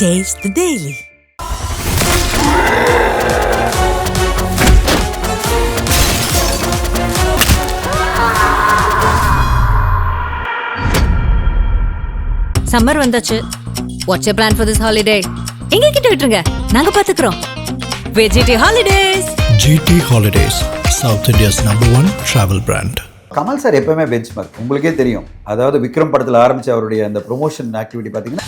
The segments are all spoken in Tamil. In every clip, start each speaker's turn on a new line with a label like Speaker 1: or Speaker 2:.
Speaker 1: Taste the Daily.
Speaker 2: சம்மர் வந்தாச்சு. What's you plan for this holiday எங்க கிட்ட விட்டுருங்க. நாங்க பாத்துக்கிறோம். VGT holidays
Speaker 3: GT Holidays, South India's number one travel brand.
Speaker 4: Kamal sir எப்பவுமே பெஞ்ச் மார்க் உங்களுக்கே தெரியும். அதாவது விக்ரம் படத்தில் ஆரம்பிச்ச அவருடைய அந்த ப்ரொமோஷன் ஆக்டிவிட்டி பார்த்தீங்கன்னா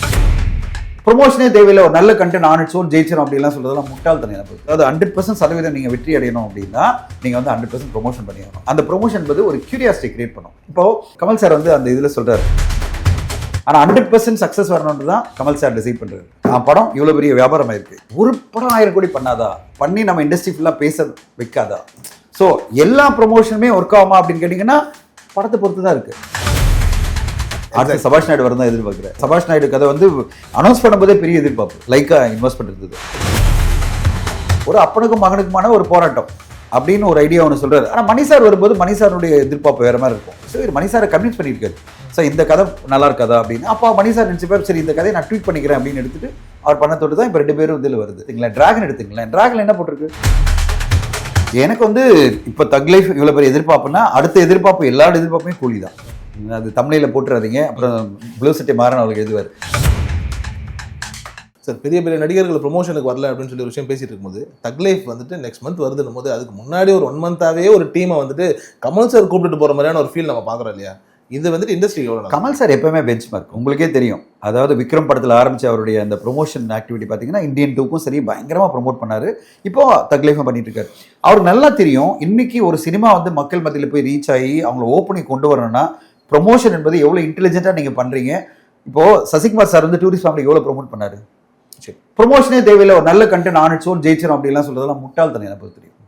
Speaker 4: ப்ரொமோஷனே தேவையில்லை. ஒரு நல்ல கண்டென்ட் ஆன் இட்ஸ் ஓன் ஜெயிச்சிடும் அப்படிலாம் சொல்றதெல்லாம் முட்டாள்தனம் எனக்கு அதாவது ஹண்ட்ரட் பர்சன்ட் சதவீதம் நீங்கள் வெற்றி அடையணும் அப்படின்னா நீங்கள் வந்து ஹண்ட்ரட் பர்சன்ட் ப்ரொமோஷன் பண்ணிடணும். அந்த ப்ரொமோஷன் என்பது ஒரு கியூரியாசிட்டி கிரியேட் பண்ணும். இப்போ கமல் சார் வந்து அந்த இதில் சொல்கிறார் ஆனால் ஹண்ட்ரட் பர்சன்ட் சக்ஸஸ் வரணும்னு தான் கமல் சார் டிசைட் பண்ணுறாரு நான் படம் இவ்வளோ பெரிய வியாபாரம் ஆயிருக்கு. ஒரு படம் ஆயிரம் கோடி பண்ணாதா? பண்ணி நம்ம இண்டஸ்ட்ரி ஃபுல்லாக பேச வைக்காதா? ஸோ எல்லா ப்ரொமோஷனுமே ஒர்க் ஆகுமா அப்படின்னு கேட்டிங்கன்னா படத்தை பொறுத்து தான் இருக்குது அடுத்து சபாஷ் நாயுடு வரதான் எதிர்பார்க்குறேன். சபாஷ் நாயுடு கதை வந்து அனௌன்ஸ் பண்ணும்போதே பெரிய எதிர்பார்ப்பு. லைக்கா இன்வெஸ்ட்மெண்ட் இருந்தது ஒரு அப்பனுக்கும் மகனுக்குமான ஒரு போராட்டம் அப்படின்னு ஒரு ஐடியா ஒன்று சொல்றாரு. ஆனால் மணி சார் வரும்போது மணி சாருடைய எதிர்பார்ப்பு வேற மாதிரி இருக்கும். ஸோ இவர் மணி சாரை கன்வின்ஸ் பண்ணியிருக்காரு. சார் இந்த கதை நல்லா இருக்காதா அப்படின்னு. அப்போ மணி சார் நினச்சிப்பார் சரி இந்த கதையை நான் ட்வீட் பண்ணிக்கிறேன் அப்படின்னு எடுத்துட்டு அவர் பண்ண தொட்டு தான் இப்போ ரெண்டு பேரும் இதில் வருது. சரிங்களா? டிராகன் எடுத்துங்களேன் டிராகன் என்ன போட்டிருக்கு? எனக்கு வந்து இப்போ தக் லைஃப் இவ்வளோ பெரிய எதிர்பார்ப்புனா அடுத்த எதிர்பார்ப்பு எல்லாரோட எதிர்பார்ப்புமே கூலி தான் அது தமிழில் போட்டுறாதீங்க. அப்புறம் ப்ளூ சிட்டி மாறன் அவளுக்கு எழுதுவார்.
Speaker 5: சார் பெரிய பெரிய நடிகர்கள் ப்ரொமோஷனுக்கு வரல அப்படின்னு சொல்லி ஒரு விஷயம் பேசிட்டு இருக்கும்போது தக் லைஃப் வந்துட்டு நெக்ஸ்ட் மந்த் வருதுன்னும் போது அதுக்கு முன்னாடி ஒரு ஒன் மந்தாவே ஒரு டீமை வந்துட்டு கமல் சார் கூப்பிட்டு போகிற மாதிரியான ஒரு ஃபீல் நம்ம பார்க்குறோம் இல்லையா? இது வந்துட்டு இண்டஸ்ட்ரி எவ்வளோ
Speaker 4: கமல் சார் எப்பவுமே பெஞ்ச் மார்க் உங்களுக்கே தெரியும். அதாவது விக்ரம் படத்தில் ஆரம்பித்த அவருடைய அந்த ப்ரொமோஷன் ஆக்டிவிட்டி பார்த்தீங்கன்னா இந்தியன் டூக்கும் சரி பயங்கரமாக ப்ரொமோட் பண்ணார். இப்போ தக்லைஃபும் பண்ணிட்டு இருக்காரு. அவருக்கு நல்லா தெரியும். இன்னைக்கு ஒரு சினிமா வந்து மக்கள் மத்தியில் போய் ரீச் ஆகி அவங்கள ஓப்பனிங் கொண்டு வரணும்னா ப்ரொமோஷன் என்பது எவ்வளோ இன்டெலிஜென்ட்டாக நீங்கள் பண்ணுறீங்க இப்போ சசிகுமார் சார் வந்து டூரிஸ்ட் ஃபேமிலி எவ்வளோ ப்ரோமோட் பண்ணாரு?
Speaker 5: சரி.
Speaker 4: ப்ரொமோஷனே தேவையில்லை ஒரு நல்ல கண்டென்ட் ஆன் இட்ஸ் ஓன் ஜெயிச்சிடும் அப்படிலாம் சொல்றதெல்லாம் முட்டாள்தனம் எனக்கு தெரியும்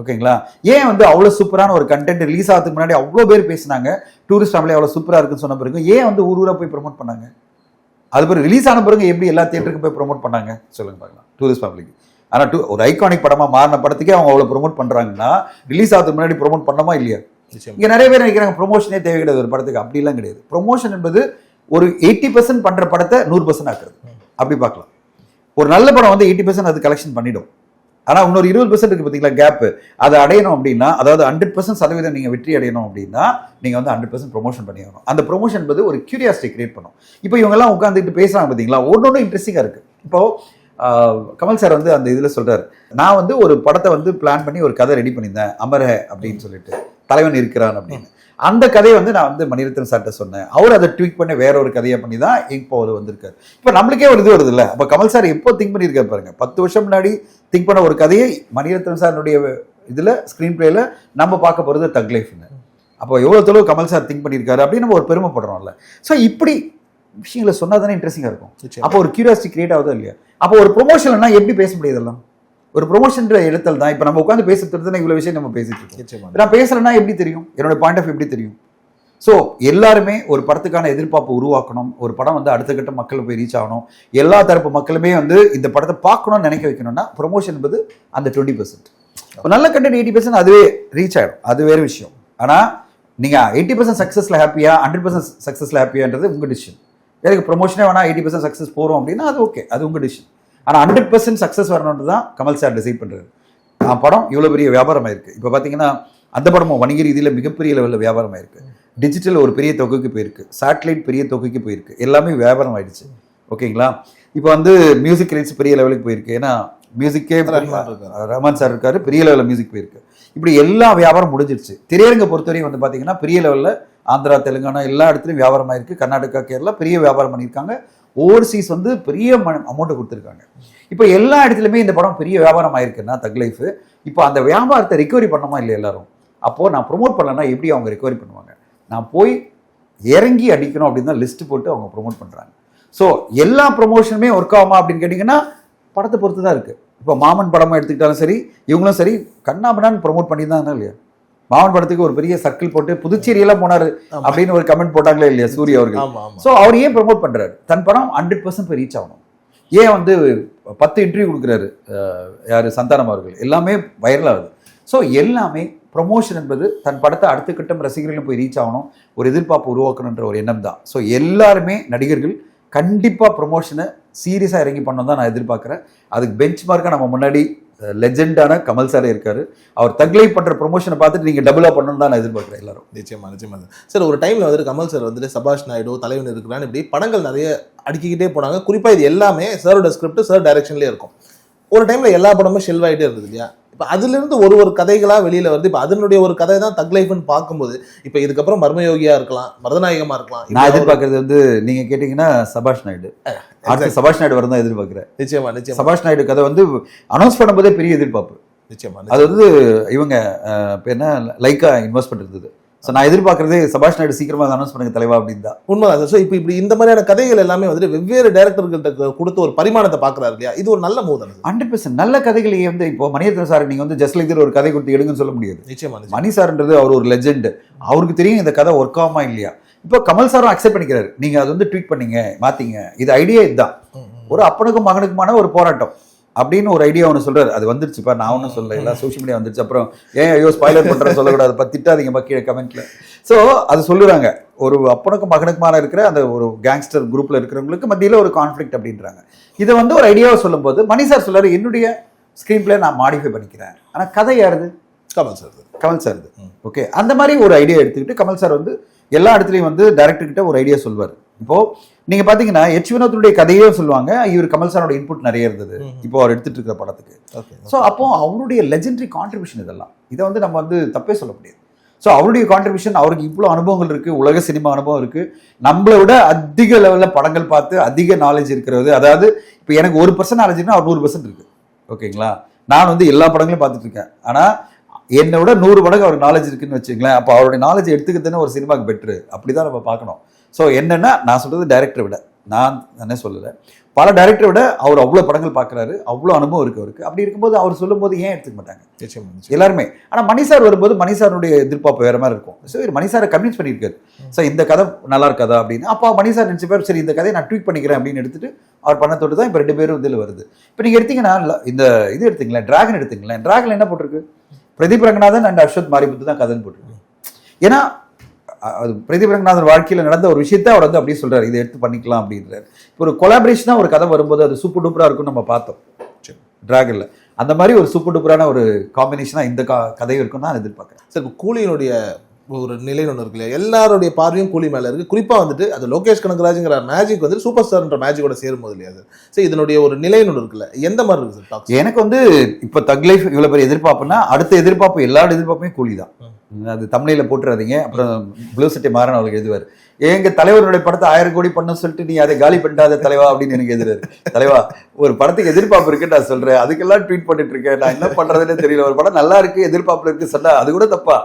Speaker 4: ஓகேங்களா? ஏன் வந்து அவ்வளோ சூப்பரான ஒரு கண்டென்ட் ரிலீஸ் ஆகிறதுக்கு முன்னாடி அவ்வளோ பேர் பேசினாங்க? டூரிஸ்ட் ஃபேமிலி அவ்வளோ சூப்பராக இருக்குன்னு சொன்ன பிறகு ஏன் வந்து ஊர் ஊரா போய் ப்ரொமோட் பண்ணாங்க? அது பிறகு ரிலீஸ் ஆன பிறகு எப்படி எல்லா தியேட்டருக்கு போய் ப்ரொமோட் பண்ணாங்க? சொல்லுங்க பார்க்கலாம். டூரிஸ்ட் ஃபேமிலிக்கு ஆனால் டூ ஒரு ஐகானிக் படமாக மாறின படத்துக்கே அவங்க அவ்வளோ ப்ரோமோட் பண்ணுறாங்கன்னா ரிலீஸ் ஆகிறதுக்கு முன்னாடி ப்ரொமோட் பண்ணமா இல்லையா? இங்கே நிறைய பேர் நினைக்கிறாங்க ப்ரொமோஷனே தேவை கிடையாது ஒரு படத்துக்கு அப்படிலாம் கிடையாது. ப்ரொமோஷன் என்பது ஒரு எயிட்டி பர்சன்ட் பண்ணுற படத்தை நூறு பர்சன்ட் ஆக்குறது. அப்படி பார்க்கலாம். ஒரு நல்ல படம் வந்து எயிட்டி பர்சன்ட் அது கலெக்ஷன் பண்ணிடும். ஆனால் இன்னொரு இருபது பர்சன்ட் இருக்கு பார்த்தீங்களா கேப் அதை அடையணும் அப்படின்னா அதாவது ஹண்ட்ரட் பர்சன்ட் சதவீதம் நீங்கள் வெற்றி அடையணும் அப்படின்னா நீங்கள் வந்து ஹண்ட்ரட் பர்சன்ட் ப்ரொமோஷன் பண்ணியாகணும் அந்த ப்ரொமோஷன் என்பது ஒரு கியூரியாசிட்டி கிரியேட் பண்ணும். இப்போ இவங்கெல்லாம் உட்காந்துட்டு பேசுறாங்க பார்த்தீங்களா ஒன்று இன்ட்ரெஸ்டிங்காக இருக்கு. இப்போ ஆஹ், கமல் சார் வந்து அந்த இதில் சொல்றாரு நான் வந்து ஒரு படத்தை வந்து பிளான் பண்ணி ஒரு கதை ரெடி பண்ணியிருந்தேன் அமரஹ அப்படின்னு சொல்லிட்டு. தலைவன் இருக்கிறான் அப்படின்னு. அந்த கதையை வந்து நான் வந்து மணிரத்னம் சார்ட்ட சொன்னேன். அவர் அதை ட்வீட் பண்ணி வேற ஒரு கதையை பண்ணி தான் இப்போ அவர் வந்திருக்காரு. இப்போ நம்மளுக்கே ஒரு இது வருது இல்லை அப்போ கமல் சார் எப்போ திங்க் பண்ணியிருக்காரு பாருங்க. பத்து வருஷம் முன்னாடி திங்க் பண்ண ஒரு கதையை மணிரத்னம் சாருடைய இதில் ஸ்க்ரீன் பிளேல நம்ம பார்க்க போகிறது தக் லைஃப்னு அப்போ எவ்வளோ தொலைவு கமல் சார் திங்க் பண்ணியிருக்காரு அப்படின்னு நம்ம ஒரு பெருமைப்படுறோம்ல. ஸோ இப்படி விஷயங்களை சொன்னா தானே இன்ட்ரெஸ்டிங்காக இருக்கும். அப்போ ஒரு கியூரியாசிட்டி கிரியேட் ஆகுதா இல்லையா? அப்போ ஒரு ப்ரொமோஷன்னா எப்படி பேச முடியாது இதெல்லாம்? ஒரு ப்ரொமோஷன்ற இடத்துல தான். இப்போ நம்ம உட்காந்து பேசுறது இவ்வளோ விஷயம் நம்ம பேசிட்டு இருக்கோம். நான் பேசுறேன்னா எப்படி தெரியும்? என்னோட பாயிண்ட் ஆஃப் எப்படி தெரியும்? ஸோ எல்லாருமே ஒரு படத்துக்கான எதிர்பார்ப்பு உருவாக்கணும். ஒரு படம் வந்து அடுத்த கட்ட மக்கள் போய் ரீச் ஆகணும். எல்லா தரப்பு மக்களுமே வந்து இந்த படத்தை பார்க்கணும்னு நினைக்க வைக்கணும்னா ப்ரொமோஷன் என்பது அந்த டுவெண்ட்டி பர்சன்ட் நல்ல கண்டென்ட் எயிட்டி பர்சன்ட் அதுவே ரீச் ஆகிடும் அது வேறு விஷயம். ஆனால் நீங்கள் எயிட்டி பர்சன்ட் சக்ஸஸில் ஹாப்பியா ஹண்ட்ரட் பர்சன்ட் சக்ஸஸில் ஹாப்பியான்றது உங்கள் டிசிஷன் எனக்கு ப்ரொமோஷனே வேணா எயிட்டி பர்சன்ட் சக்ஸஸ் போகிறோம் அப்படின்னா அது ஓகே அது உங்கள் டிசிஷன் ஆனால் ஹண்ட்ரட் பர்சன்ட் சக்ஸஸ் வரணுன்றது தான் கமல் சார் டிசைட் பண்ணுறாரு ஆ, படம் இவ்வளோ பெரிய வியாபாரம் ஆயிருக்கு இப்போ பார்த்தீங்கன்னா அந்த படமும் வணிக ரீதியில் மிகப்பெரிய லெவலில் வியாபாரம் ஆயிருக்கு டிஜிட்டல் ஒரு பெரிய தொகைக்கு போயிருக்கு. சேட்டலைட் பெரிய தொகைக்கு போயிருக்கு. எல்லாமே வியாபாரம் ஆயிடுச்சு ஓகேங்களா? இப்போ வந்து மியூசிக் ரைட்ஸ் பெரிய லெவலுக்கு போயிருக்கு. ஏன்னா மியூசிக்கே
Speaker 5: ரஹ்மான்
Speaker 4: சார் இருக்காரு. பெரிய லெவலில் மியூசிக் போயிருக்கு. இப்படி எல்லா வியாபாரம் முடிஞ்சிருச்சு. திரையரங்க பொறுத்தவரையும் வந்து பார்த்தீங்கன்னா பெரிய லெவலில் ஆந்திரா தெலுங்கானா எல்லா இடத்துலையும் வியாபாரம் ஆயிருக்கு கர்நாடகா கேரளா பெரிய வியாபாரம் பண்ணியிருக்காங்க. ஓவர்சீஸ் வந்து பெரிய அமௌண்ட்டை கொடுத்துருக்காங்க. இப்போ எல்லா இடத்துலையுமே இந்த படம் பெரிய வியாபாரம் ஆயிருக்குன்னா தக் லைஃப் இப்போ அந்த வியாபாரத்தை ரிகவரி பண்ணமா இல்லை எல்லாரும்? அப்போது நான் ப்ரோமோட் பண்ணலன்னா எப்படி அவங்க ரிகவரி பண்ணுவாங்க? நான் போய் இறங்கி அடிக்கணும் அப்படின்னு தான் லிஸ்ட் போட்டு அவங்க ப்ரோமோட் பண்ணுறாங்க ஸோ எல்லா ப்ரொமோஷனுமே ஒர்க் ஆகுமா அப்படின்னு கேட்டிங்கன்னா படத்தை பொறுத்து தான் இருக்குது இப்போ மாமன் படமாக எடுத்துக்கிட்டாலும் சரி இவங்களும் சரி கண்ணாபண்ணான்னு ப்ரொமோட் பண்ணி தான் இல்லையா? மாமன் படத்துக்கு ஒரு பெரிய சர்க்கிள் போட்டு புதுச்சேரியெல்லாம் போனார் அப்படின்னு ஒரு கமெண்ட் போட்டாங்களே இல்லையா சூர்யா அவர்கள்? ஸோ அவர் ஏன் ப்ரோமோட் பண்றாரு? தன் படம் ஹண்ட்ரட் பர்சன்ட் போய் ரீச் ஆகணும். ஏன் வந்து பத்து இன்டர்வியூ கொடுக்குறாரு யாரு? சந்தானம் அவர்கள். எல்லாமே வைரல் ஆகுது. ஸோ எல்லாமே ப்ரொமோஷன் என்பது தன் படத்தை அடுத்த கட்டம் ரசிகர்களும் போய் ரீச் ஆகணும். ஒரு எதிர்பார்ப்பு உருவாக்கணுன்ற ஒரு எண்ணம் தான் ஸோ எல்லாருமே நடிகர்கள் கண்டிப்பாக ப்ரொமோஷனை சீரியஸாக இறங்கி பண்ணோம் தான் நான் எதிர்பார்க்குறேன். அதுக்கு பெஞ்ச் மார்க்காக நம்ம முன்னாடி லெஜெண்டான கமல் சாரே இருக்காரு. அவர் தக்லை பண்ணுற ப்ரொமோஷனை பார்த்துட்டு நீங்கள் டபுளாக பண்ணணும்னு தான் நான் எதிர்பார்க்குறேன் எல்லாரும்.
Speaker 5: நிச்சயமா நிச்சயமா. சார் ஒரு டைமில் வந்துட்டு கமல் சார் வந்துட்டு சபாஷ் நாயுடு தலைவன் இருக்கிறான்னு இப்படி படங்கள் நிறைய அடுக்கிக்கிட்டே போனாங்க. குறிப்பாக இது எல்லாமே சாரோட ஸ்கிரிப்ட் சார் டைரக்ஷன்லேயே இருக்கும். ஒரு டைமில் எல்லா படமும் ஷெல்வ் ஆயிட்டே இருந்தது இல்லையா? இப்போ அதுல இருந்து ஒரு ஒரு கதைகளா வெளியில வருது. இப்போ அதனுடைய ஒரு கதை தான் தக் லைஃப்னு பார்க்கும்போது இப்போ இதுக்கப்புறம் மர்மயோகியா இருக்கலாம் மருதநாயகமா இருக்கலாம்
Speaker 4: நான் எதிர்பார்க்கறது வந்து நீங்கள் கேட்டிங்கன்னா சபாஷ் நாயுடு. அடுத்து சபாஷ் நாயுடு தான் எதிர்பார்க்குறேன்.
Speaker 5: நிச்சயமா நிச்சயமா.
Speaker 4: சபாஷ் நாயுடு கதை வந்து அனௌன்ஸ் பண்ணும்போதே பெரிய எதிர்பார்ப்பு.
Speaker 5: நிச்சயமா
Speaker 4: அது வந்து இவங்க இப்ப என்ன? லைக்கா இன்வெஸ்ட்மெண்ட் இருந்தது. ஸோ நான் எதிர்பார்க்கறதே சபாஷ் நாயுடு சீக்கிரமா அனௌன்ஸ் பண்ணுங்க தலைவா அப்படின்னு தான்
Speaker 5: உண்மைதான். ஸோ இப்போ இப்படி இந்த மாதிரியான கதைகள் எல்லாமே வந்துட்டு வெவ்வேறு டேரக்டர்கள்ட்ட கொடுத்து ஒரு பரிமாணத்தை பார்க்கறாரு இல்லையா? இது ஒரு நல்ல சார்
Speaker 4: ஹண்ட்ரட் பர்சன்ட் நல்ல கதைகளை வந்து இப்போ மணியரத்ன சார் நீங்க வந்து ஜஸ்ட் லைக் ஒரு கதை கொடுத்து எடுங்கன்னு சொல்ல முடியாது.
Speaker 5: நிச்சயமா நிச்சயமா.
Speaker 4: மணி சார்ன்றது அவர் ஒரு லெஜெண்ட் அவருக்கு தெரியும் இந்த கதை ஒர்க் ஆகுமா இல்லையா? இப்போ கமல் சாரும் அக்செப்ட் பண்ணிக்கிறாரு. நீங்க அது வந்து ட்வீட் பண்ணீங்க மாத்தீங்க. இது ஐடியா இதுதான். ஒரு அப்பனுக்கும் மகனுக்குமான ஒரு போராட்டம். அப்படின்னு ஒரு ஐடியா ஒன்று சொல்றாரு. அது வந்துருச்சுப்பா நான் ஒன்றும் சொல்லல. எல்லாம் சோஷியல் மீடியா வந்துருச்சு. அப்புறம் ஏன் ஐயோ ஸ்பாய்லர் பண்றேன் சொல்லக்கூடாது. பா திட்டாதீங்கப்பா கீழே கமெண்ட்ல ஸோ அது சொல்லுறாங்க. ஒரு அப்பனுக்கும் மகனுக்குமான இருக்கிற அந்த ஒரு கேங்ஸ்டர் குரூப்ல இருக்கிறவங்களுக்கு மத்தியில ஒரு கான்ஃப்ளிக்ட் அப்படின்றாங்க. இதை வந்து ஒரு ஐடியாவை சொல்லும்போது மணி சார் சொல்றாரு என்னுடைய ஸ்க்ரீன் பிளே நான் மாடிஃபை பண்ணிக்கிறேன். ஆனா கதை யாருது?
Speaker 5: Kamal sir
Speaker 4: Kamal sir. Okay அந்த மாதிரி ஒரு ஐடியா எடுத்துக்கிட்டு கமல் சார் வந்து எல்லா இடத்துலையும் வந்து டைரக்டர் கிட்ட ஒரு ஐடியா சொல்வார் இப்போ நீங்க பாத்தீங்கன்னா எச் வினோத்துடைய கதையே சொல்லுவாங்க. இவர் கமல் சாரோட இன்புட் நிறைய இருந்தது. இப்போ அவர் எடுத்துட்டு இருக்கிற படத்துக்கு.
Speaker 5: ஓகே
Speaker 4: ஸோ அப்போ அவருடைய லெஜெண்டரி கான்ட்ரிபியூஷன் இதெல்லாம். இதை வந்து நம்ம வந்து தப்பே சொல்ல முடியாது. ஸோ அவருடைய கான்ட்ரிபியூஷன் அவருக்கு இவ்வளோ அனுபவங்கள் இருக்கு. உலக சினிமா அனுபவம் இருக்கு. நம்மளை விட அதிக லெவலில் படங்கள் பார்த்து அதிக நாலேஜ் இருக்கிறது. அதாவது இப்போ எனக்கு ஒரு பர்சன்ட் நாலேஜ்னா அவர் நூறு பர்சன்ட் இருக்கு. ஓகேங்களா? நான் வந்து எல்லா படங்களையும் பார்த்துட்டு இருக்கேன். ஆனால் என்னை விட நூறு மடங்கு அவருக்கு நாலேஜ் இருக்குன்னு வச்சுங்களேன் அப்போ அவருடைய நாலேஜ் எடுத்துக்கிட்டுன்னு ஒரு சினிமாக்கு பெட்ரு அப்படி தான் நம்ம பார்க்கணும். ஸோ என்னன்னா நான் சொல்றது டைரக்டரை விட. நான் என்ன சொல்லலை. பல டைரக்டரை விட அவர் அவ்வளோ படங்கள் பார்க்குறாரு அவ்வளோ அனுபவம் இருக்கு அவருக்கு. அப்படி இருக்கும்போது அவர் சொல்லும்போது ஏன் எடுத்துக்க மாட்டாங்க? எல்லாருமே. ஆனால் மணிசார் வரும்போது மணிசாருடைய எதிர்பார்ப்பு வேற மாதிரி இருக்கும். ஸோ இவர் மணிசாரை கன்வின்ஸ் பண்ணியிருக்காரு. ஸோ இந்த கதை நல்லா இருக்காதா அப்படின்னு. அப்போ மணிசார் நினச்சி பேர் சரி இந்த கதையை நான் ட்வீட் பண்ணிக்கிறேன் அப்படின்னு எடுத்துட்டு அவர் பண்ணத்தோடு தான் இப்போ ரெண்டு பேரும் இதில் வருது. இப்போ நீங்கள் எடுத்தீங்கன்னா இந்த இது எடுத்தீங்களேன் டிராகன் எடுத்தீங்களேன் டிராகன் என்ன போட்டிருக்கு? பிரதீப் ரங்கநாதன் அண்ட் அஸ்வத் மாரிமுத்து தான் கதைன்னு போட்டிருக்கு. ஏன்னா அது பிரதீப் ரங்கநாதன் வாழ்க்கையில் நடந்த ஒரு விஷயத்தை அவர் வந்து அப்படியே சொல்றாரு. இதை எடுத்து பண்ணிக்கலாம் அப்படின்றாரு. இப்போ ஒரு கொலாபரேஷனாக ஒரு கதை வரும்போது அது சூப்பர் டூப்பராக இருக்கும்னு நம்ம பார்த்தோம்.
Speaker 5: சரி.
Speaker 4: டிராகன்ல அந்த மாதிரி ஒரு சூப்பர் டூப்பரான ஒரு காம்பினேஷனாக இந்த கா கதையும் இருக்கும் நான் எதிர்பார்க்குறேன்.
Speaker 5: சார் கூலியினுடைய ஒரு நிலைன்னு ஒன்று இருக்கு இல்லையா? எல்லாருடைய பார்வையும் கூலி மேல இருக்கு. குறிப்பா வந்துட்டு அது லோகேஷ் கனகராஜுங்கிற மேஜிக் வந்து சூப்பர் ஸ்டார்ன்ற மேஜிக்கோட சேரும்போது இல்லையா சார் சரி இதனுடைய ஒரு நிலைன்னு ஒன்று இருக்குல்ல. எந்த மாதிரி இருக்கு சார் டாக்ஸ்
Speaker 4: எனக்கு வந்து இப்போ தக் லைஃப் இவ்வளோ பெரிய எதிர்பார்ப்புனா அடுத்த எதிர்பார்ப்பு எல்லாரோட எதிர்பார்ப்புமே கூலி தான் அது தமிழில போட்டுறாதீங்க. அப்புறம் ப்ளூ சட்டை மாறன் அவருக்கு எழுதுவார். எங்க தலைவருடைய படத்தை ஆயிரம் கோடி பண்ண சொல்லிட்டு நீ அதை காலி பண்ணிட்டாத தலைவா அப்படின்னு எனக்கு எதிராரு தலைவா ஒரு படத்துக்கு எதிர்பார்ப்பு இருக்கு நான் சொல்றேன். அதுக்கெல்லாம் ட்வீட் பண்ணிட்டு இருக்கேன். நான் என்ன பண்றதுன்னு தெரியல. ஒரு படம் நல்லா இருக்கு எதிர்பார்ப்புல இருக்கு சொன்னா அது கூட தப்பா.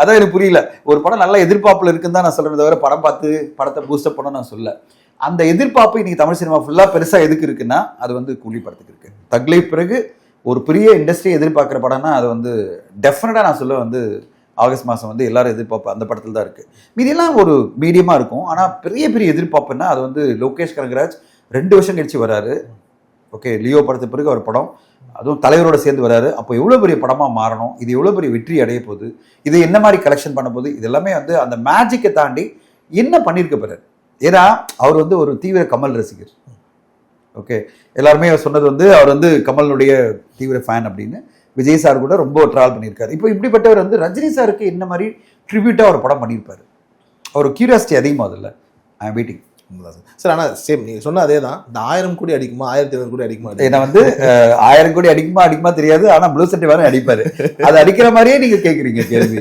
Speaker 4: அதான் எனக்கு புரியல. ஒரு படம் நல்லா எதிர்பார்ப்புல இருக்குன்னு தான் நான் சொல்றேன் தவிர படம் பார்த்து படத்தை பூஸ்டப் பண்ண நான் சொல்ல அந்த எதிர்பார்ப்பு இன்னைக்கு தமிழ் சினிமா ஃபுல்லா பெருசா எதுக்கு இருக்குன்னா அது வந்து கூலி படத்துக்கு இருக்கு. தக்லை பிறகு ஒரு பெரிய இண்டஸ்ட்ரி எதிர்பார்க்குற படம்னா அது வந்து டெஃபினட்டாக நான் சொல்ல வந்து ஆகஸ்ட் மாதம் வந்து எல்லாரும் எதிர்பார்ப்பு அந்த படத்தில் தான் இருக்குது மீதியெல்லாம் ஒரு மீடியமாக இருக்கும். ஆனால் பெரிய பெரிய எதிர்பார்ப்புன்னா அது வந்து லோகேஷ் கனகராஜ் ரெண்டு வருஷம் கழிச்சு வராரு. ஓகே லியோ படத்து பிறகு அவர் படம். அதுவும் தலைவரோட சேர்ந்து வராரு. அப்போ எவ்வளோ பெரிய படமாக மாறணும்? இது எவ்வளோ பெரிய வெற்றி அடைய போகுது? இது என்ன மாதிரி கலெக்ஷன் பண்ண போகுது? இது எல்லாமே வந்து அந்த மேஜிக்கை தாண்டி என்ன பண்ணியிருக்க போறாரு? ஏன்னா அவர் வந்து ஒரு தீவிர கமல் ரசிகர். ஓகே எல்லாருமே சொன்னது வந்து அவர் வந்து கமலுடைய தீவிர ஃபேன் அப்படின்னு. விஜய் சார் கூட ரொம்ப ட்ராவல் பண்ணியிருக்காரு. இப்போ இப்படிப்பட்டவர் வந்து ரஜினி சாருக்கு என்ன மாதிரி ட்ரிபியூட்டாக ஒரு படம் பண்ணியிருப்பாரு? அவர் கியூரியாசிட்டி அதிகமாக அதில்ல ஐ எம் வெயிட்டிங்
Speaker 5: சார் ஆனால் சேம் நீங்கள் சொன்ன அதே தான் இந்த ஆயிரம் கோடி அடிக்குமா ஆயிரத்தி ஐநூறு கோடி அடிக்குமா?
Speaker 4: ஏன்னா வந்து ஆயிரம் கோடி அடிக்குமா அடிக்குமா தெரியாது. ஆனா ப்ளூ சட்டை மாறன் அடிப்பாரு. அது அடிக்கிற மாதிரியே நீங்க கேக்குறீங்க கேள்வி.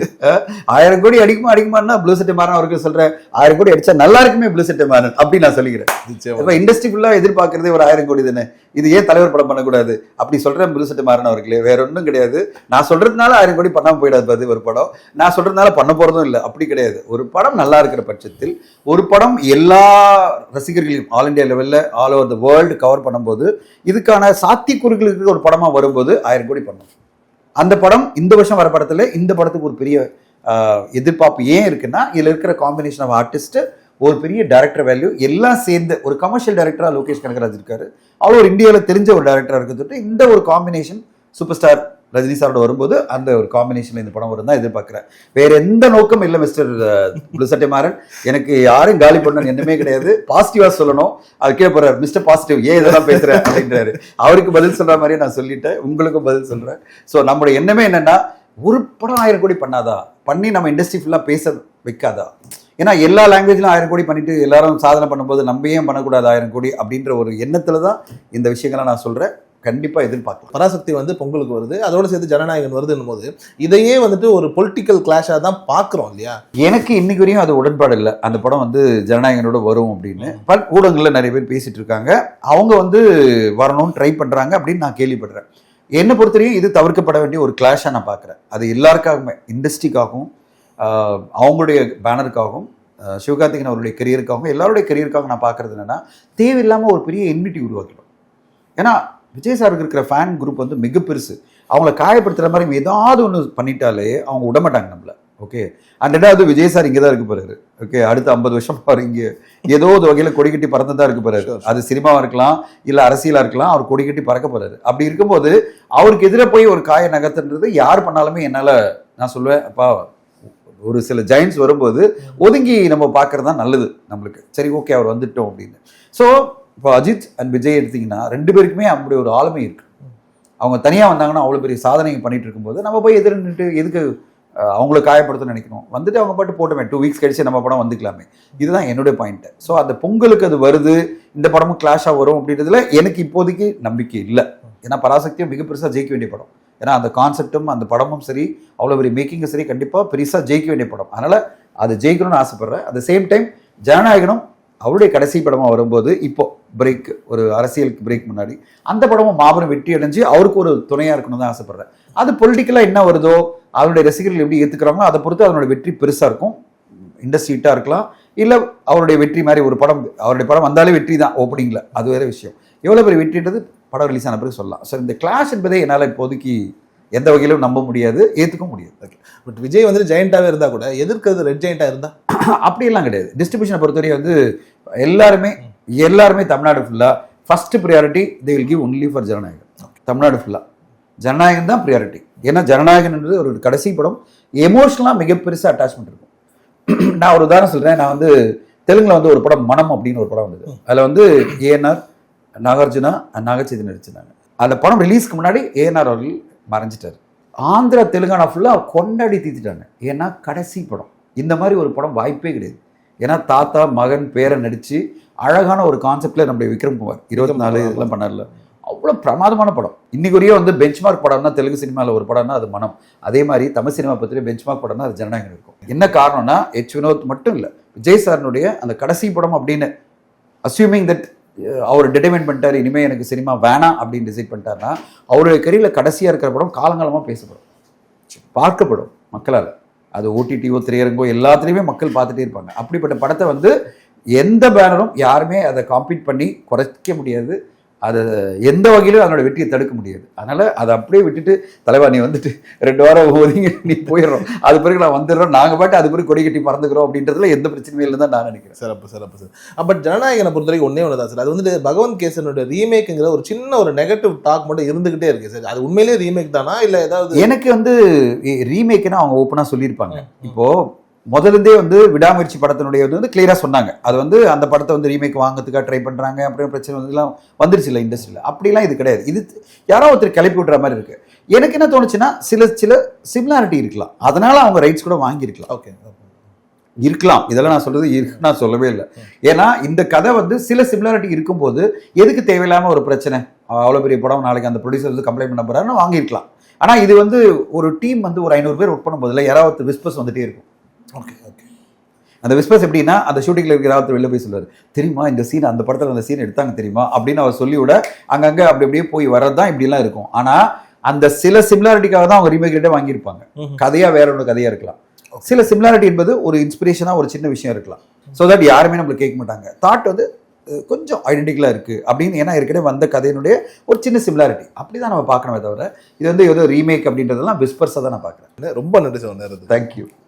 Speaker 4: ஆயிரம் கோடி அடிக்குமா அடிக்குமான்னா ப்ளூ சட்டை மாறன் அவருக்கு சொல்றேன். ஆயிரம் கோடி அடிச்சா நல்லா இருக்குமே ப்ளூ சட்டை மாறன் அப்படி நான் சொல்லிக்கிறேன். இப்ப இண்டஸ்ட்ரி ஃபுல்லா எதிர்பார்க்கறதே ஒரு ஆயிரம் கோடி தானே. இது ஏன் தலைவர் படம் பண்ணக்கூடாது? அப்படி சொல்கிற ப்ளூ சட்டை மாறன் அவர்களே வேற ஒன்றும் கிடையாது. நான் சொல்றதுனால ஆயிரம் கோடி பண்ணாமல் போயிடாது பாரு ஒரு படம். நான் சொல்றதுனால பண்ண போறதும் இல்லை அப்படி கிடையாது. ஒரு படம் நல்லா இருக்கிற பட்சத்தில் ஒரு படம் எல்லா ரசிகர்களையும் ஆல் இந்தியா லெவலில் all over the world cover பண்ணும்போது இதுக்கான சாத்தியக்கூறுகள் ஒரு படமாக வரும்போது ஆயிரம் கோடி பண்ணும் அந்த படம் இந்த வருஷம் வர படத்தில் இந்த படத்துக்கு ஒரு பெரிய எதிர்பார்ப்பு ஏன் இருக்குன்னா இதில் இருக்கிற காம்பினேஷன் ஆஃப் ஆர்டிஸ்ட்டு ஒரு பெரிய டேரக்டர் வேல்யூ எல்லாம் சேர்ந்து ஒரு கமர்ஷியல் டேரக்டராக லோகேஷ் கனகராஜ் இருக்காரு. அவர் ஒரு இந்தியாவில் தெரிஞ்ச ஒரு டேரக்டராக இருக்கிறது இந்த ஒரு காம்பினேஷன் சூப்பர் ஸ்டார் ரஜினி சாரோட வரும்போது அந்த ஒரு காம்பினேஷன்ல இந்த படம் வரும் தான் எதிர்பார்க்குறேன். வேற எந்த நோக்கம் இல்லை மிஸ்டர் புலுசட்டை மாறன் எனக்கு யாரும் காலி பண்ண என்னமே கிடையாது. பாசிட்டிவா சொல்லணும். அது கீழே மிஸ்டர் பாசிட்டிவ் ஏன் இதெல்லாம் பேசுறேன் அப்படின்றாரு. அவருக்கு பதில் சொல்ற மாதிரியே நான் சொல்லிட்டேன். உங்களுக்கும் பதில் சொல்றேன். ஸோ நம்மளோட எண்ணமே என்னன்னா ஒரு படம் ஆயிரம் கோடி பண்ணாதா? பண்ணி நம்ம இண்டஸ்ட்ரி ஃபுல்லாக பேச வைக்காதா? ஏன்னா எல்லா லாங்குவேஜ்லையும் ஆயிரம் கோடி பண்ணிட்டு எல்லாரும் சாதனை பண்ணும்போது நம்ம ஏன் பண்ணக்கூடாது ஆயிரம் கோடி அப்படின்ற ஒரு எண்ணத்துல தான் இந்த விஷயங்களை நான் சொல்றேன். கண்டிப்பா எதிர்பார்க்கலாம்.
Speaker 5: பராசக்தி வந்து பொங்கலுக்கு வருது. அதோட சேர்த்து ஜனநாயகன் வருதுன்னும் போது இதையே வந்துட்டு ஒரு பொலிட்டிக்கல் கிளாஷாக தான் பார்க்குறோம் இல்லையா?
Speaker 4: எனக்கு இன்னைக்கு வரையும் அது உடன்பாடு இல்லை. அந்த படம் வந்து ஜனநாயகனோட வரும் அப்படின்னு. பல ஊடகங்களில் நிறைய பேர் பேசிட்டு இருக்காங்க. அவங்க வந்து வரணும்னு ட்ரை பண்றாங்க அப்படின்னு நான் கேள்விப்படுறேன். என்னை பொறுத்தவரையும் இது தவிர்க்கப்பட வேண்டிய ஒரு கிளாஷாக நான் பார்க்குறேன். அது எல்லாருக்காகவுமே இண்டஸ்ட்ரிக்காகவும் அவங்களுடைய பேனருக்காகவும் ஆஹ், சிவகார்த்திகேயன் அவருடைய கெரியருக்காகவும் எல்லாருடைய கெரியருக்காக நான் பார்க்கறது என்னன்னா தேவையில்லாமல் ஒரு பெரிய என்மிட்டி உருவாக்கிடும் ஏன்னா விஜய் சாருக்கு இருக்கிற ஃபேன் குரூப் வந்து மிக பெருசு. அவங்கள காயப்படுத்துகிற மாதிரி ஏதாவது ஒன்று பண்ணிட்டாலே அவங்க விடமாட்டாங்க நம்மள. ஓகே அந்த ரெண்டாவது விஜய் சார் இங்கே தான் இருக்கு போறாரு. ஓகே அடுத்த ஐம்பது வருஷம் அவர் இங்கே ஏதோ ஒரு வகையில் கொடி கட்டி பறந்து தான் இருக்கு போறாரு. அது சினிமாவாக இருக்கலாம் இல்லை அரசியலாக இருக்கலாம் அவர் கொடி கட்டி பறக்க போறாரு. அப்படி இருக்கும்போது அவருக்கு எதிர போய் ஒரு காய நகர்த்துன்றது யார் பண்ணாலுமே என்னால் நான் சொல்லுவேன் அப்பா ஒரு சில ஜெயின்ஸ் வரும்போது ஒதுங்கி நம்ம பார்க்கறது தான் நல்லது நம்மளுக்கு. சரி ஓகே அவர் வந்துட்டோம் அப்படின்னு. ஸோ இப்போ அஜித் அண்ட் விஜய் எடுத்தீங்கன்னா ரெண்டு பேருக்குமே அப்படி ஒரு ஆளுமை இருக்கு. அவங்க தனியாக வந்தாங்கன்னா அவ்வளோ பெரிய சாதனை பண்ணிட்டு இருக்கும்போது நம்ம போய் எதிர எதுக்கு அவங்கள காயப்படுத்த நினைக்கணும். வந்துட்டு அவங்க பாட்டு போட்டோமே டூ வீக்ஸ் கழிச்சு நம்ம படம் வந்துக்கலாமே. இதுதான் என்னுடைய பாயிண்ட்டு ஸோ அந்த பொங்கலுக்கு அது வருது இந்த படமும் கிளாஷாக வரும் அப்படின்றதுல எனக்கு இப்போதைக்கு நம்பிக்கை இல்லை. ஏன்னா பராசக்தியும் மிக பெருசாக ஜெயிக்க வேண்டிய படம். ஏன்னா அந்த கான்செப்டும் அந்த படமும் சரி அவ்வளோ பெரிய மேக்கிங்கும் சரி கண்டிப்பாக பெருசாக ஜெயிக்க வேண்டிய படம். அதனால் அது ஜெயிக்கணும்னு ஆசைப்படுறேன். அட் சேம் டைம் ஜனநாயகனும் அவருடைய கடைசி படமாக வரும்போது இப்போ பிரேக் ஒரு அரசியலுக்கு பிரேக் முன்னாடி அந்த படமும் மாபெரும் வெற்றி அடைஞ்சு அவருக்கு ஒரு துணையாக இருக்கணும்னு தான் ஆசைப்படுறேன். அது பொலிட்டிக்கலாக என்ன வருதோ அவருடைய ரசிகர்கள் எப்படி ஏற்றுக்கிறாங்களோ அதை பொறுத்து அதனோட வெற்றி பெருசாக இருக்கும். இண்டஸ்ட்ரி ஹிட்டாக இருக்கலாம். இல்லை அவருடைய வெற்றி மாதிரி ஒரு படம் அவருடைய படம் வந்தாலே வெற்றி தான் ஓப்பனிங்கில் அது வேற விஷயம். எவ்வளோ பெரிய வெற்றின்றது படம் ரிலீஸ் ஆன பிறகு சொல்லலாம். ஸோ இந்த கிளாஷ் என்பதை என்னால் இப்போதைக்கு எந்த வகையிலும் நம்ப முடியாது ஏற்றுக்க முடியாது.
Speaker 5: பட் விஜய் வந்துட்டு ஜெயண்டாவே இருந்தா கூட எதிர்க்கிறது ரெட் ஜெயண்டா இருந்தா
Speaker 4: அப்படியெல்லாம் கிடையாது. டிஸ்ட்ரிபியூஷனை பொறுத்தவரை வந்து எல்லாருமே எல்லாருமே தமிழ்நாடு ஃபுல்லாக first priority they will give only for ஜனநாயகம். தமிழ்நாடு ஃபுல்லாக ஜனநாயகம் தான் ப்ரியாரிட்டி ஏன்னா ஜனநாயகன்ன்றது ஒரு கடைசி படம். எமோஷனலாக மிக பெருசாக அட்டாச்மெண்ட் இருக்கும். நான் ஒரு உதாரணம் சொல்கிறேன் நான் வந்து தெலுங்குல வந்து ஒரு படம் மனம் அப்படின்னு ஒரு படம் வந்தது. அதில் வந்து ஏஎன்ஆர் நாகார்ஜுனா நாகச்சேதி நடிச்சிருந்தாங்க. அந்த படம் ரிலீஸ்க்கு முன்னாடி ஏஎன்ஆர் அவர்கள் மறைஞ்சிட்டார். ஆந்திரா தெலுங்கானா ஃபுல்லாக கொண்டாடி தீத்துட்டாங்க ஏன்னா கடைசி படம். இந்த மாதிரி ஒரு படம் வாய்ப்பே கிடையாது. ஏன்னா தாத்தா மகன் பேரன் நடித்து அழகான ஒரு கான்செப்டில் நம்முடைய விக்ரம் குமார் இருபத்தி நாலு இதெல்லாம் பண்ணார்ல. அவ்வளோ பிரமாதமான படம். இன்னைக்கு வரையும் வந்து பெஞ்ச்மார்க் படம்னா தெலுங்கு சினிமாவில் ஒரு படம்னா அது மனம். அதே மாதிரி தமிழ் சினிமா பற்றி பெஞ்ச்மார்க் படம்னா அது ஜனநாயகம் இருக்கும். என்ன காரணம்னா எச் வினோத் மட்டும் இல்லை விஜய் சாரனுடைய அந்த கடைசி படம் அப்படின்னு அஸ்யூமிங் தட் அவர் டிட்டர்மைன் பண்ணிட்டார் இனிமேல் எனக்கு சினிமா வேணாம் அப்படின்னு டிசைட் பண்ணிட்டாருன்னா அவருடைய கரியில் கடைசியாக இருக்கிற படம் காலங்காலமாக பேசப்படும். பார்க்கப்படும் மக்களால். அது ஓடிடிஓ திரையரங்கோ எல்லாத்துலேயுமே மக்கள் பார்த்துட்டே இருப்பாங்க. அப்படிப்பட்ட படத்தை வந்து எந்த பேனரும் யாருமே அதை காம்பீட் பண்ணி குறைக்க முடியாது. அதை எந்த வகையிலும் அதனோட வெற்றியை தடுக்க முடியாது. அதனால அதை அப்படியே விட்டுட்டு தலைவா நீ வந்துட்டு ரெண்டு வாரம் ஒதுங்கி நீ போயிடுறோம். அது பிறகு நான் வந்துடுறோம். நாங்கள் பாட்டு அது பிறகு கொடி கட்டி பறந்துக்கிறோம் அப்படின்றதுல எந்த பிரச்சனையும் இல்லைன்னு தான் நான் நினைக்கிறேன்.
Speaker 5: சிறப்பு சிறப்பு சார் பட் ஜனநாயகனை பொறுத்த வரைக்கும் ஒன்னே ஒன்று தான் சார் அது வந்துட்டு பகவந்த் கேசனோட ரீமேக்குங்கிற ஒரு சின்ன ஒரு நெகட்டிவ் டாக் மட்டும் இருந்துகிட்டே இருக்கு சார் அது உண்மையிலேயே ரீமேக் தானா? இல்ல ஏதாவது
Speaker 4: எனக்கு வந்து ரீமேக்னா அவங்க ஓப்பனாக சொல்லியிருப்பாங்க. இப்போ முதல்ல இருந்தே வந்து விடாமுயற்சி படத்தினுடைய இது வந்து கிளியராக சொன்னாங்க. அது வந்து அந்த படத்தை வந்து ரீமேக் வாங்குறதுக்காக ட்ரை பண்ணுறாங்க அப்படின்னு பிரச்சனை வந்துலாம் வந்துருச்சு இல்லை இண்டஸ்ட்ரியில் அப்படிலாம் இது கிடையாது. இது யாரோ ஒருத்தர் கிளப்பி விட்ற மாதிரி இருக்கு. எனக்கு என்ன தோணுச்சுன்னா சில சில சிமிலாரிட்டி இருக்கலாம். அதனால அவங்க ரைட்ஸ் கூட வாங்கியிருக்கலாம்.
Speaker 5: ஓகே
Speaker 4: இருக்கலாம். இதெல்லாம் நான் சொல்றது இருக்கு. நான் சொல்லவே இல்லை. ஏன்னா இந்த கதை வந்து சில சிமிலாரிட்டி இருக்கும்போது எதுக்கு தேவையில்லாம ஒரு பிரச்சனை? அவ்வளோ பெரிய படம் நாளைக்கு அந்த ப்ரொடியூசர் வந்து கம்ப்ளைண்ட் பண்ண போறாருன்னு வாங்கியிருக்கலாம். ஆனா இது வந்து ஒரு டீம் வந்து ஒரு ஐநூறு பேர் ஒர்க் பண்ணும்போதுல யாராவது விஸ்பஸ் வந்துட்டே இருக்கும்.
Speaker 5: ஓகே ஓகே
Speaker 4: அந்த விஸ்பஸ் எப்படின்னா அந்த ஷூட்டிங்ல இருக்கிற யாராவது வெளில போய் சொல்லுவார் தெரியுமா இந்த சீன் அந்த படத்துல அந்த சீன் எடுத்தாங்க தெரியுமா? அப்படின்னு அவர் சொல்லி விட அங்கங்க அப்படி அப்படியே போய் வரது தான் இப்படிலாம் இருக்கும். ஆனா அந்த சில சிமிலாரிட்டிக்காக தான் அவங்க ரீமேக் ரேட்டே வாங்கியிருப்பாங்க. கதையா வேற ஒன்று கதையா இருக்கலாம். சில சிமிலாரிட்டி என்பது ஒரு இன்ஸ்பிரேஷனா ஒரு சின்ன விஷயம் இருக்கலாம். ஸோ தட் யாருமே நம்மளுக்கு கேட்க மாட்டாங்க. தாட் வந்து கொஞ்சம் ஐடென்டிக்கலாக இருக்கு அப்படின்னு ஏன்னா ஏற்கனவே வந்த கதையினுடைய ஒரு சின்ன சிமிலாரிட்டி அப்படி தான் நம்ம பார்க்கணுமே தவிர இது வந்து ஏதோ ரீமேக் அப்படின்றதெல்லாம் விஸ்பர்ஸாக தான் நான் பார்க்குறேன்.
Speaker 5: ரொம்ப நன்றி சார்
Speaker 4: தேங்க்யூ